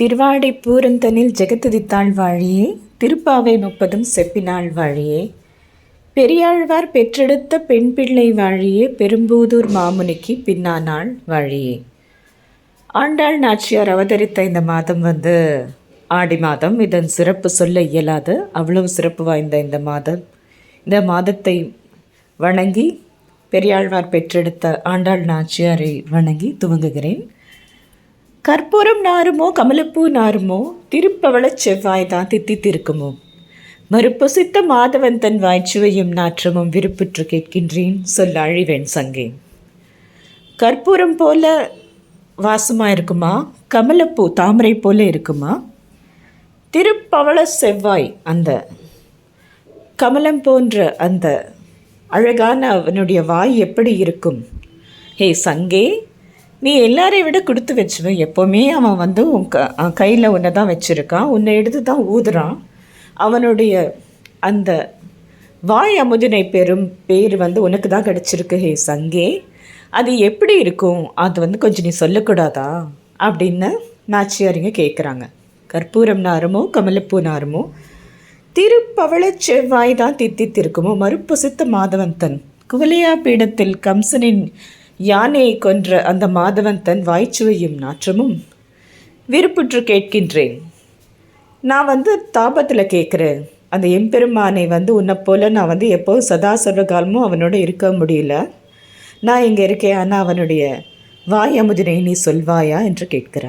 திருவாடை பூரந்தனில் ஜெகத்துதித்தாள் வாழியே திருப்பாவை முப்பதும் செப்பினாள் வாழியே. பெரியாழ்வார் பெற்றெடுத்த பெண் பிள்ளை வாழியே பெரும்பூதூர் மாமுனிக்கு பின்னானாள் வாழியே. ஆண்டாள் நாச்சியார் அவதரித்த இந்த மாதம் வந்து ஆடி மாதம். இதன் சிறப்பு சொல்ல இயலாது. அவ்வளவு சிறப்பு வாய்ந்த இந்த மாதம். இந்த மாதத்தை வணங்கி பெரியாழ்வார் பெற்றெடுத்த ஆண்டாள் நாச்சியாரை வணங்கி துவங்குகிறேன். கற்பூரம் நாருமோ கமலப்பூ நாருமோ திருப்பவளச் செவ்வாய் தான் தித்தித்திருக்குமோ? மறுப்பொசித்த மாதவன் தன் வாய்ச்சுவையும் நாற்றமும் விருப்புற்று கேட்கின்றேன் சொல்ல அழிவேன் சங்கே. கற்பூரம் போல வாசமாக இருக்குமா? கமலப்பூ தாமரை போல இருக்குமா? திருப்பவள செவ்வாய் அந்த கமலம் போன்ற அந்த அழகான அவனுடைய வாய் எப்படி இருக்கும்? ஹே சங்கே நீ எல்லாரையும் விட கொடுத்து வச்சுவ எப்போவுமே அவன் வந்து உன் க கையில் உன்னை தான் வச்சுருக்கான். உன்னை எடுத்து தான் ஊதுறான். அவனுடைய அந்த வாய் அமுதினை பெறும் பேர் வந்து உனக்கு தான் கிடச்சிருக்கு. ஹே சங்கே அது எப்படி இருக்கும்? அது வந்து கொஞ்சம் நீ சொல்லக்கூடாதா? அப்படின்னு நாச்சியாரிங்க கேட்குறாங்க கற்பூரம் நாருமோ கமலப்பூ நாருமோ திருப்பவள செவ்வாய் தான் தித்தித்திருக்குமோ. மறுப்புசித்த மாதவந்தன் குவலையா பீடத்தில் கம்சனின் யானையை கொன்ற அந்த மாதவன் தன் வாய்ச்சுவையும் நாற்றமும் விருப்புற்று கேட்கின்றேன். நான் வந்து தாபத்தில் கேட்குறேன். அந்த எம்பெருமானை வந்து உன்னை போல் நான் வந்து எப்போது சதா சர்வ காலமும் அவனோட இருக்க முடியல. நான் இங்கே இருக்கேன் ஆனால் அவனுடைய வாய் அமுதினை நீ சொல்வாயா? என்று கேட்கிறார்.